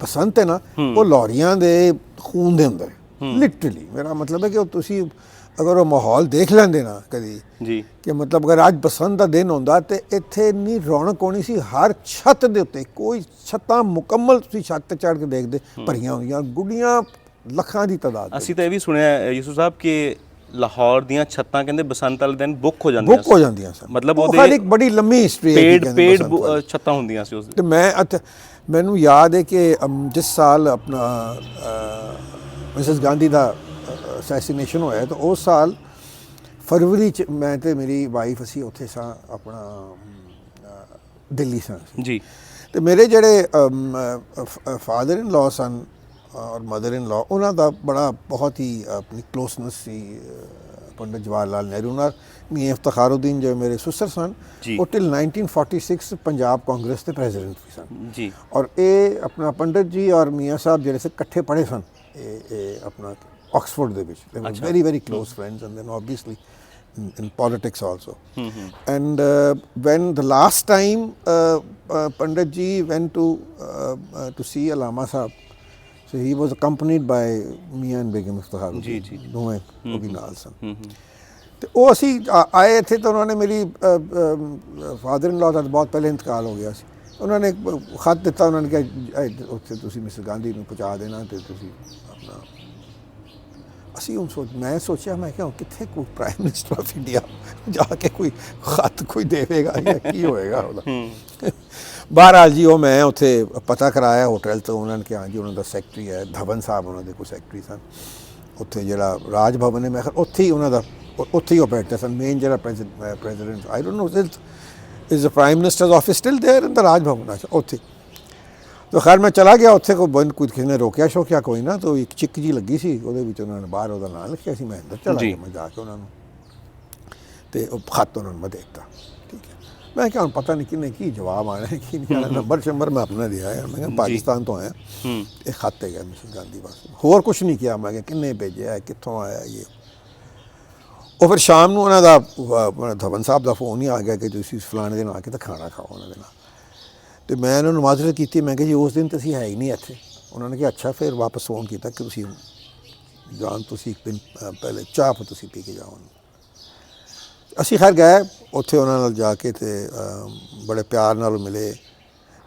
ਬਸੰਤ ਹੈ ਨਾ ਉਹ ਲਾਹੌਰੀਆਂ ਦੇ ਖੂਨ ਦੇ ਅੰਦਰ ਲਿਟਰਲੀ ਮੇਰਾ ਮਤਲਬ ਹੈ ਕਿ ਤੁਸੀਂ ਅਗਰ ਉਹ ਮਾਹੌਲ ਦੇਖ ਲੈਂਦੇ ਨਾ ਕਦੀ ਜੀ। ਕਿ ਮਤਲਬ ਅਗਰ ਅੱਜ ਬਸੰਤ ਦਾ ਦਿਨ ਹੁੰਦਾ ਤੇ ਇੱਥੇ ਇੰਨੀ ਰੌਣਕ ਹੋਣੀ ਸੀ ਹਰ ਛੱਤ ਦੇ ਉੱਤੇ ਕੋਈ ਛੱਤਾਂ ਮੁਕੰਮਲ ਤੁਸੀਂ ਛੱਤ ਤੇ ਚੜ੍ਹ ਕੇ ਦੇਖਦੇ ਭਰੀਆਂ ਹੋਈਆਂ ਗੁੱਡੀਆਂ ਲੱਖਾਂ ਦੀ ਤਾਦਾਦ ਅਸੀਂ ਤਾਂ ਇਹ ਵੀ ਸੁਣਿਆ ਹੈ, ਯੂਸੁਫ ਸਾਹਿਬ ਕਿ ਲਾਹੌਰ ਦੀਆਂ ਛੱਤਾਂ ਕਹਿੰਦੇ ਬਸੰਤ ਵਾਲੇ ਦਿਨ ਬੁੱਕ ਹੋ ਜਾਂਦੀਆਂ ਬੁੱਕ ਹੋ ਜਾਂਦੀਆਂ ਸਨ। ਮਤਲਬ ਉਹ ਉਹਦੇ ਖਾਲੀ ਇੱਕ ਬੜੀ ਲੰਮੀ ਹਿਸਟਰੀ ਹੈ ਪੇਡ ਪੇਡ ਛੱਤਾਂ ਹੁੰਦੀਆਂ ਸੀ ਉਸ ਤੇ ਮੈਂ ਮੈਨੂੰ ਯਾਦ ਹੈ ਕਿ ਜਿਸ ਸਾਲ ਆਪਣਾ ਮਿਸਸ ਗਾਂਧੀ ਦਾ ਅਸੈਸੀਨੇਸ਼ਨ ਹੋਇਆ ਤਾਂ ਉਸ ਸਾਲ ਫਰਵਰੀ ਚ ਮੈਂ ਤੇ ਮੇਰੀ ਵਾਈਫ ਅਸੀਂ ਉੱਥੇ ਸਾਂ ਆਪਣਾ ਦਿੱਲੀ ਸਾਂ ਜੀ। ਤੇ ਮੇਰੇ ਜਿਹੜੇ ਫਾਦਰ ਇਨ ਲਾਅ ਸਨ ਔਰ ਮਦਰ ਇਨ ਲਾ ਉਹਨਾਂ ਦਾ ਬੜਾ ਬਹੁਤ ਹੀ ਆਪਣੀ ਕਲੋਸਨੈਸ ਸੀ ਪੰਡਿਤ ਜਵਾਹਰ ਲਾਲ ਨਹਿਰੂ ਨਾਲ। ਮੀਆਂ ਇਫਤਖਾਰਉਦੀਨ ਜੋ ਮੇਰੇ ਸੁਸਰ ਸਨ ਉਹ ਟਿਲ 1946 ਪੰਜਾਬ ਕਾਂਗਰਸ ਦੇ ਪ੍ਰੈਜ਼ੀਡੈਂਟ ਵੀ ਸਨ। ਜੀ। ਔਰ ਇਹ ਆਪਣਾ ਪੰਡਿਤ ਜੀ ਔਰ ਮੀਆਂ ਸਾਹਿਬ ਜਿਹੜੇ ਸੇ ਇਕੱਠੇ ਪੜ੍ਹੇ ਸਨ। ਇਹ ਇਹ ਆਪਣਾ ਆਕਸਫੋਰਡ ਦੇ ਵਿੱਚ। They was very very close friends and then obviously in politics also. mm-hmm. and uh, when the last time uh, uh, pandit ji went uh, uh, so he was accompanied by Mia and Begum Iftikhar. ਜੀ, ਜੀ। ਦੋਵੇਂ ਉਹ ਵੀ ਨਾਲ ਸਨ ਹੂੰ ਹੂੰ ਤੇ ਉਹ ਅਸੀਂ ਆ- ਆਏ ਇੱਥੇ ਤਾਂ ਉਹਨਾਂ ਨੇ ਮੇਰੀ ਫਾਦਰ ਇਨ ਲਾਅ ਦਾ ਤਾਂ ਬਹੁਤ ਪਹਿਲੇ ਇੰਤਕਾਲ ਹੋ ਗਿਆ ਸੀ ਉਹਨਾਂ ਨੇ ਇੱਕ ਖਤ ਦਿੱਤਾ ਉਹਨਾਂ ਨੇ ਇਹ ਉੱਥੇ ਤੁਸੀਂ ਮਿਸਟਰ ਗਾਂਧੀ ਨੂੰ ਪਹੁੰਚਾ ਦੇਣਾ ਤੇ ਤੁਸੀਂ ਆਪਣਾ ਅਸੀਂ ਹੁਣ ਸੋਚ ਮੈਂ ਸੋਚਿਆ ਮੈਂ ਕਿਹਾ ਕਿੱਥੇ ਕੋਈ ਪ੍ਰਾਈਮ ਮਿਨਿਸਟਰ ਆਫ ਇੰਡੀਆ ਜਾ ਕੇ ਕੋਈ ਖਤ ਕੋਈ ਦੇਵੇਗਾ ਜਾਂ ਕੀ ਹੋਏਗਾ ਉਹਦਾ ਬਹਰਾਲ ਜੀ ਉਹ ਮੈਂ ਉੱਥੇ ਪਤਾ ਕਰਾਇਆ ਹੋਟਲ ਤੋਂ ਉਹਨਾਂ ਨੇ ਕਿਹਾ ਜੀ ਉਹਨਾਂ ਦਾ ਸੈਕਟਰੀ ਹੈ ਧਵਨ ਸਾਹਿਬ ਉਹਨਾਂ ਦੇ ਕੋਈ ਸੈਕਟਰੀ ਸਨ ਉੱਥੇ ਜਿਹੜਾ ਰਾਜ ਭਵਨ ਹੈ ਮੈਂ ਕਿਹਾ ਉੱਥੇ ਹੀ ਉਹਨਾਂ ਦਾ ਉ- ਉੱਥੇ ਹੀ ਉਹ ਬੈਠਦੇ ਸਨ ਮੇਨ ਜਿਹੜਾ president I don't know is the prime minister's office still there in the Raj Bhavan ਅੱਛਾ ਉੱਥੇ ਤਾਂ ਖੈਰ ਮੈਂ ਚਲਾ ਗਿਆ ਉੱਥੇ ਕੋਈ ਬੰਦ ਕੋਈ ਕਿਸੇ ਨੇ ਰੋਕਿਆ ਸ਼ੋਕਿਆ ਕੋਈ ਨਾ ਤਾਂ ਇੱਕ ਚਿੱਕ ਜੀ ਲੱਗੀ ਸੀ ਉਹਦੇ ਵਿੱਚ ਉਹਨਾਂ ਨੇ ਬਾਹਰ ਉਹਦਾ ਨਾਮ ਲਿਖਿਆ ਸੀ ਮੈਂ ਅੰਦਰ ਚਲਾ ਜੀ। ਗਿਆ ਮੈਂ ਜਾ ਕੇ ਉਹਨਾਂ ਨੂੰ ਤੇ ਉਹ ਖਤ ਉਹਨਾਂ ਨੂੰ ਮੈਂ ਦੇਖਤਾ ਠੀਕ ਹੈ ਮੈਂ ਕਿਹਾ ਹੁਣ ਪਤਾ ਨਹੀਂ ਕਿੰਨੇ ਕੀ ਜਵਾਬ ਆਣਾ ਹੈ ਕੀ ਨਹੀਂ ਆਣਾ। ਨੰਬਰ ਸ਼ੰਬਰ ਮੈਂ ਆਪਣਾ ਦਿਆ ਹੈ ਮੈਂ ਕਿਹਾ ਪਾਕਿਸਤਾਨ ਤੋਂ ਆਇਆ। ਹੂੰ। ਇਹ ਖਤ ਹੈ ਮਿਸਿਸ ਗਾਂਧੀ ਬਸ। ਹੋਰ ਕੁਝ ਨਹੀਂ ਕਿਹਾ। ਮੈਂ ਕਿਹਾ ਕਿੰਨੇ ਭੇਜਿਆ ਕਿੱਥੋਂ ਆਇਆ ਇਹ? ਉਹ ਫਿਰ ਸ਼ਾਮ ਨੂੰ ਉਹਨਾਂ ਦਾ ਧਵਨ ਸਾਹਿਬ ਦਾ ਫੋਨ ਹੀ ਆ ਗਿਆ ਕਿ ਤੁਸੀਂ ਫਲਾਣੇ ਦਿਨ ਆ ਕੇ ਤਾਂ ਖਾਣਾ ਖਾਓ ਉਹਨਾਂ ਦੇ ਨਾਲ। ਤੇ ਮੈਂ ਉਹਨਾਂ ਨੂੰ ਮਾਜ਼ਰਤ ਕੀਤੀ। ਮੈਂ ਕਿਹਾ ਜੀ ਉਸ ਦਿਨ ਤਾਂ ਅਸੀਂ ਹੈ ਹੀ ਨਹੀਂ ਇੱਥੇ। ਉਹਨਾਂ ਨੇ ਕਿਹਾ ਅੱਛਾ ਫਿਰ ਵਾਪਸ ਫੋਨ ਕੀਤਾ ਕਿ ਤੁਸੀਂ ਜਾਨ ਤੁਸੀਂ ਇੱਕ ਦਿਨ ਪਹਿਲੇ ਚਾਹ ਤੁਸੀਂ ਪੀ ਕੇ ਜਾਓ। ਅਸੀਂ ਖੈਰ ਗਏ। ਉੱਥੇ ਉਹਨਾਂ ਨਾਲ ਜਾ ਕੇ ਤੇ ਬੜੇ ਪਿਆਰ ਨਾਲ ਮਿਲੇ।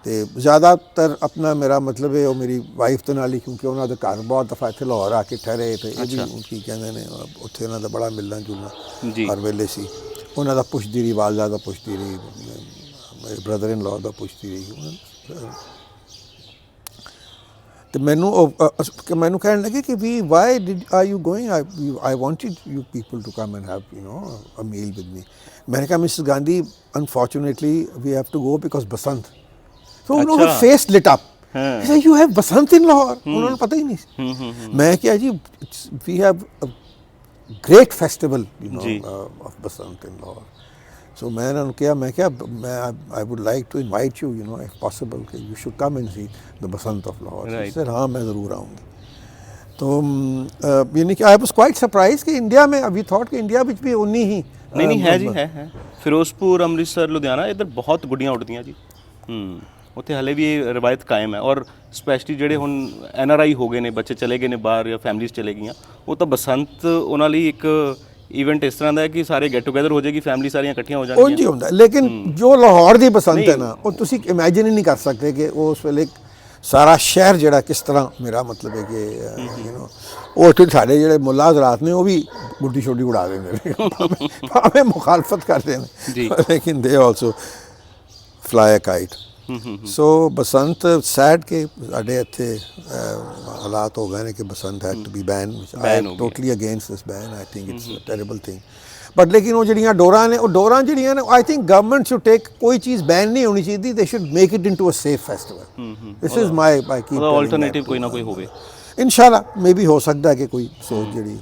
ਤੇ ਜ਼ਿਆਦਾਤਰ ਆਪਣਾ ਮੇਰਾ ਮਤਲਬ ਹੈ ਉਹ ਮੇਰੀ ਵਾਈਫ ਦੇ ਨਾਲ ਹੀ ਕਿਉਂਕਿ ਉਹਨਾਂ ਦਾ ਘਰ ਬਹੁਤ ਦਫਾ ਇੱਥੇ ਲਾਹੌਰ ਆ ਕੇ ਠਹਿਰੇ ਤੇ ਇਹ ਵੀ ਕੀ ਕਹਿੰਦੇ ਨੇ ਉੱਥੇ ਉਹਨਾਂ ਦਾ ਬੜਾ ਮਿਲਣਾ ਜੁਲਣਾ। ਹਰ ਵੇਲੇ ਸੀ। ਉਹਨਾਂ ਦਾ ਪੁੱਛਦੀ ਰਹੀ ਵਾਲਦਾ ਦਾ ਪੁੱਛਦੀ ਰਹੀ ਮੇਰੇ ਬ੍ਰਦਰ ਇਨ ਲਾਅ ਦਾ ਪੁੱਛਦੀ ਰਹੀ ਉਹਨਾਂ- ਤੇ ਮੈਨੂੰ ਉਹ ਅ- ਮੈਨੂੰ ਕਹਿਣ ਲੱਗੇ ਕਿ ਵੀ why did are you going I I wanted you people to come and have you know a meal with me ਮੈਨੇ ਕਿਹਾ Mrs Gandhi unfortunately we have to go because Basant so ਉਹਨਾਂ ਦਾ ਅੱਛਾ। ਫੇਸ ਲਿਟ ਅਪ ਹਾਂ। He you have Basant in Lahore ਉਹਨਾਂ ਨੂੰ ਪਤਾ ਹੀ ਨਹੀਂ ਸੀ। ਮੈਂ ਕਿਹਾ ਜੀ we have great festival you know, ਜੀ. uh, of Basant in Lahore. So ਮੈਂ ਇਹਨਾਂ ਨੂੰ ਕਿਹਾ ਮੈਂ ਕਿਹਾ ਮੈਂ I would like to invite you you know if possible ਕਿ you should come and see the Basant of Lahore Right. Sir हाँ मैं ज़रूर आऊँगी तो अम, अ, यानी कि आई वाज क्वाइट सरप्राइज कि इंडिया में अभी थॉट कि इंडिया ਵਿੱਚ ਵੀ ਉਨੀ ਹੀ ਨਹੀਂ ਨਹੀਂ ਅ, ਹੈ ਜੀ ਹੈ ਹੈ ਫਿਰੋਜ਼ਪੁਰ ਅੰਮ੍ਰਿਤਸਰ ਲੁਧਿਆਣਾ ਇੱਧਰ ਬਹੁਤ ਗੁੱਡੀਆਂ ਉੱਡਦੀਆਂ ਜੀ ਹੂੰ ਉੱਥੇ ਹਲੇ ਵੀ ਇਹ ਰਵਾਇਤ ਕਾਇਮ ਹੈ ਔਰ ਸਪੈਸ਼ਲੀ ਜਿਹੜੇ ਹੁਣ ਐਨ ਆਰ ਆਈ ਹੋ ਗਏ ਨੇ ਬੱਚੇ ਚਲੇ ਗਏ ਨੇ ਬਾਹਰ ਜਾਂ ਫੈਮਲੀਜ਼ ਚਲੇ ਗਈਆਂ ਉਹ ਤਾਂ ਬਸੰਤ ਉਹਨਾਂ ਲਈ ਇੱਕ ਇਵੈਂਟ ਇਸ ਤਰ੍ਹਾਂ ਦਾ ਹੈ ਕਿ ਸਾਰੇ ਗੈਟ ਟੂਗੇਦਰ ਹੋ ਜਾਏਗੀ ਫੈਮਲੀ ਸਾਰੀਆਂ ਇਕੱਠੀਆਂ ਹੋ ਉਂਝ ਹੀ ਜਾਣਗੀਆਂ ਹੁੰਦਾ। ਲੇਕਿਨ ਜੋ ਲਾਹੌਰ ਦੀ ਬਸੰਤ ਹੈ ਨਾ ਉਹ ਤੁਸੀਂ ਇਮੇਜਿਨ ਹੀ ਨਹੀਂ ਕਰ ਸਕਦੇ ਕਿ ਉਸ ਵੇਲੇ ਸਾਰਾ ਸ਼ਹਿਰ ਜਿਹੜਾ ਕਿਸ ਤਰ੍ਹਾਂ ਮੇਰਾ ਮਤਲਬ ਹੈ ਕਿ ਯੂ نو ਉਹ ਇੱਥੇ ਸਾਡੇ ਜਿਹੜੇ ਮੁੱਲਾ ਹਜ਼ਰਾਤ ਨੇ ਉਹ ਵੀ ਗੁੱਡੀ ਛੋਟੀ ਉਡਾ ਦਿੰਦੇ ਨੇ। ਭਾਵੇਂ- ਮੁਖਾਲਫਤ ਕਰਦੇ ਜੀ। ਨੇ ਲੇਕਿਨ ਦੇ also fly kite so Basant said ਕੇ ਸਾਡੇ ਇੱਥੇ ਹਾਲਾਤ ਹੋ ਗਏ ਨੇ ਕਿ Basant had to be ban. Totally against this ban I think it's a terrible thing but ਲੇਕਿਨ ਉਹ ਜਿਹੜੀਆਂ ਡੋਰਾਂ ਨੇ ਉਹ ਡੋਰਾਂ ਜਿਹੜੀਆਂ ਨੇ I think government should take ਕੋਈ ਚੀਜ਼ ਬੈਨ ਨਹੀਂ ਹੋਣੀ ਚਾਹੀਦੀ they should make it into a safe festival this is my my ਕੀ ਉਹਦਾ ਆਲਟਰਨੇਟਿਵ ਕੋਈ ਨਾ ਕੋਈ ਹੋਵੇ। ਇਨਸ਼ਾਅੱਲਾ ਮੇਬੀ ਹੋ ਸਕਦਾ ਹੈ ਕਿ ਕੋਈ ਸੋਚ ਜਿਹੜੀ